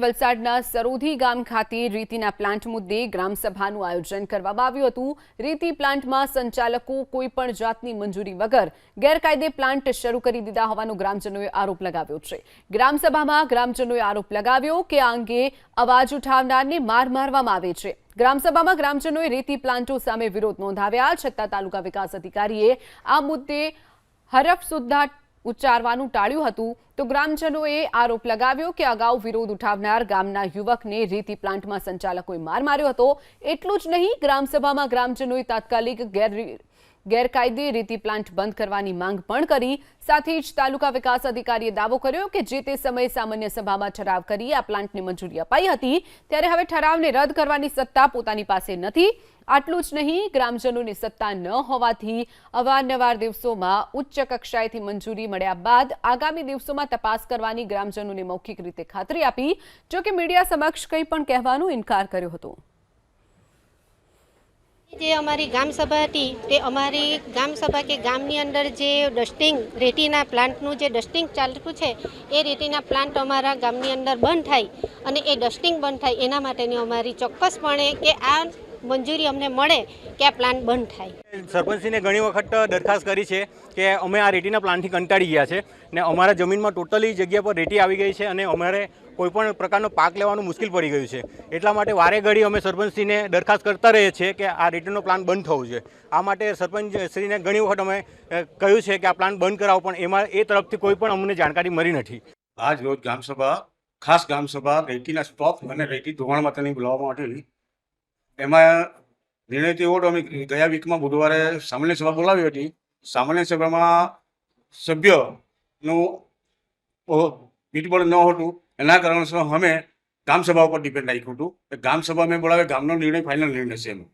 વલસાડના સરોધી ગામ ખાતે રેતીના પ્લાન્ટ મુદ્દે ગ્રામસભાનું આયોજન કરવામાં આવ્યું હતું. રેતી પ્લાન્ટમાં સંચાલકો કોઈપણ જાતની મંજૂરી વગર ગેરકાયદે પ્લાન્ટ શરૂ કરી દીધા હોવાનો ગ્રામજનોએ આરોપ લગાવ્યો છે. ગ્રામસભામાં ગ્રામજનોએ આરોપ લગાવ્યો કે આ અંગે અવાજ ઉઠાવનારને માર મારવામાં આવે છે. ગ્રામસભામાં ગ્રામજનોએ રેતી પ્લાન્ટો સામે વિરોધ નોંધાવ્યા, છતાં તાલુકા વિકાસ અધિકારીએ આ મુદ્દે હરફ સુદ્ધા ઉચ્ચારવાનું ટાળ્યું હતું તો ગ્રામજનોએ આરોપ લગાવ્યો કે અગાઉ વિરોધ ઉઠાવનાર ગામના યુવકને રેતી પ્લાન્ટમાં સંચાલકોએ માર માર્યો હતો. એટલું જ નહીં, ગ્રામસભામાં ગ્રામજનોએ તાત્કાલિક ગેર ગેરકાયદે રેતી પ્લાન્ટ બંધ કરવાની માંગ પણ કરી. સાથે જ તાલુકા વિકાસ અધિકારીએ દાવો કર્યો કે જે તે સમયે સામાન્ય સભામાં ઠરાવ કરી આ પ્લાન્ટને મંજૂરી અપાઈ હતી, ત્યારે હવે ઠરાવને રદ કરવાની સત્તા પોતાની પાસે નથી. આટલું જ નહીં, ગ્રામજનોની સત્તા ન હોવાથી અવારનવાર દિવસોમાં ઉચ્ચ કક્ષાએથી મંજૂરી મળ્યા બાદ આગામી દિવસોમાં તપાસ કરવાની ગ્રામજનોને મૌખિક રીતે ખાતરી આપી, જો કે મીડિયા સમક્ષ કંઈ પણ કહેવાનો ઇનકાર કર્યો હતો. જે અમારી ગામસભા હતી, તે અમારી ગામસભા કે ગામની અંદર જે ડસ્ટિંગ, રેતીના પ્લાન્ટનું જે ડસ્ટિંગ ચાલતું છે, એ રેતીના પ્લાન્ટ અમારા ગામની અંદર બંધ થાય અને એ ડસ્ટિંગ બંધ થાય એના માટેની અમારી ચોક્કસપણે કે આ મંજૂરી અમને મળે કે આ પ્લાન્ટ બંધ થાય. સરપંચશ્રીને ઘણી વખત દરખાસ્ત કરી છે કે અમે આ રેટીના પ્લાન્ટથી કંટાળી ગયા છે ને અમારા જમીનમાં ટોટલી જગ્યા પર રેટી આવી ગઈ છે અને અમારે કોઈપણ પ્રકારનો પાક લેવાનું મુશ્કેલ પડી ગયું છે. એટલા માટે વારે ઘડી અમે સરપંચશ્રીને દરખાસ્ત કરતા રહીએ છીએ કે આ રેટીનો પ્લાન બંધ થવું જોઈએ. આ માટે સરપંચશ્રીને ઘણી વખત અમે કહ્યું છે કે આ પ્લાન બંધ કરાવો પણ એમાં એ તરફથી કોઈ પણ અમને જાણકારી મળી નથી. આજ રોજ ગ્રામસભા ખાસ ગ્રામસભા રેતીના સ્ટોક અને રેતી ધોવાણ માટેની બોલાવવા આવેલી એમાં નિર્ણય તો એવો અમે ગયા વીકમાં બુધવારે સામાન્ય સભા બોલાવી હતી. સામાન્ય સભામાં સભ્યનું પીઠબળ ન હતું. એના કારણસર અમે ગ્રામસભા ઉપર ડિપેન્ડ રાખ્યું હતું. એ ગ્રામસભા અમે બોલાવે, ગામનો નિર્ણય ફાઇનલ નિર્ણય છે એનો.